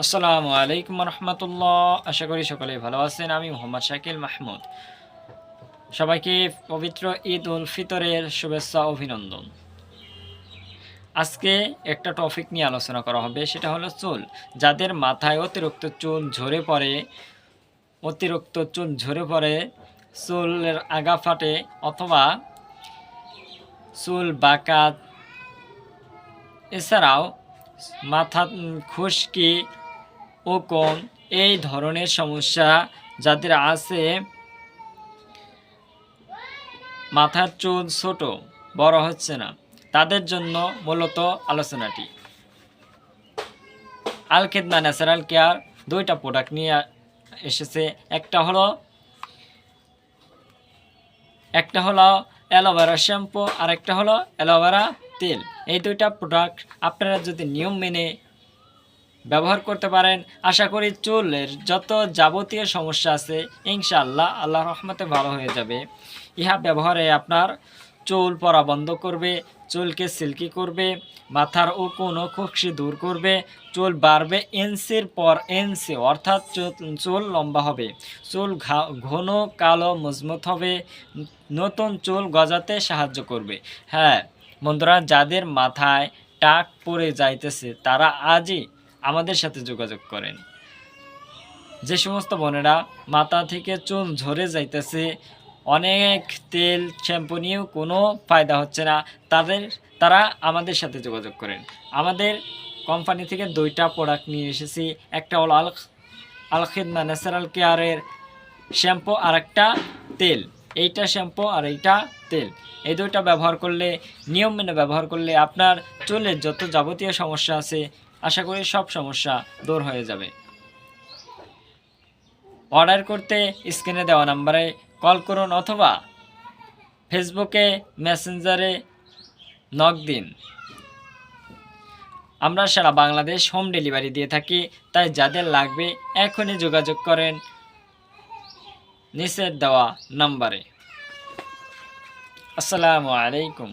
আসসালামু আলাইকুম রহমতুল্লাহ। আশা করি সকলেই ভালো আছেন। আমি মোহাম্মদ শাকিল মাহমুদ। সবাইকে পবিত্র ঈদ উল ফিতরের শুভেচ্ছা, অভিনন্দন। আজকে একটা টপিক নিয়ে আলোচনা করা হবে, সেটা হলো চুল। যাদের মাথায় অতিরিক্ত চুল ঝরে পড়ে, অতিরিক্ত চুল ঝরে পড়ে, চুলের আগা ফাটে অথবা চুল বাঁকা, এছাড়াও মাথা খুশকি ও কোন এই ধরনের সমস্যা যাদের আছে, মাথার চুল ছোট, বড় হচ্ছে না। তাদের জন্য মূলত আলোচনাটি। আলখেদমা ন্যাচারাল কেয়ার দুইটা প্রোডাক্ট নিয়ে এসেছে। একটা হলো একটা হলো অ্যালোভেরা শ্যাম্পু আর একটা হলো অ্যালোভেরা তেল। এই দুইটা প্রোডাক্ট আপনারা যদি নিয়ম মেনে ব্যবহার করতে পারেন। আশা করি চুলের যত যাবতীয় সমস্যা আছে, ইনশাআল্লাহ আল্লাহ রহমতে ভালো হয়ে যাবে। ইহা ব্যবহারে আপনার চুল পরা বন্ধ করবে, চুলকে সিল্কি করবে, মাথার ও কোনো খুশি দূর করবে, চুল বাড়বে ইঞ্চির পর ইঞ্চি, অর্থাৎ চুল- চুল লম্বা হবে। চুল ঘন, কালো, মজবুত হবে, নতুন চুল গজাতে সাহায্য করবে। হ্যাঁ বন্ধুরা, যাদের মাথায় টাক পড়ে যাইতেছে, তারা আজই আমাদের সাথে যোগাযোগ করেন। যে সমস্ত বোনেরা মাথা থেকে চুল ঝরে যাইতেছে, অনেক তেল, শ্যাম্পু নিয়েও কোনো ফায়দা হচ্ছে না। তাদের, তারা আমাদের সাথে যোগাযোগ করেন। আমাদের কোম্পানি থেকে দুইটা প্রোডাক্ট নিয়ে এসেছি। একটা হলো আল, আলখিদমা ন্যাচারাল কেয়ারের শ্যাম্পু আর একটা তেল। এইটা শ্যাম্পু আর এইটা তেল। এই দুইটা ব্যবহার করলে, নিয়ম মেনে ব্যবহার করলে আপনার চুলের যত যাবতীয় সমস্যা আছে আশা করি সব সমস্যা দূর হয়ে যাবে। অর্ডার করতে স্ক্রিনে দেওয়া নাম্বারে কল করুন অথবা ফেসবুকে মেসেঞ্জারে নক দিন। আমরা সারা বাংলাদেশ হোম ডেলিভারি দিয়ে থাকি, তাই যাদের লাগবে এখনই যোগাযোগ করেন নিচের দেওয়া নাম্বারে। আসসালামু আলাইকুম।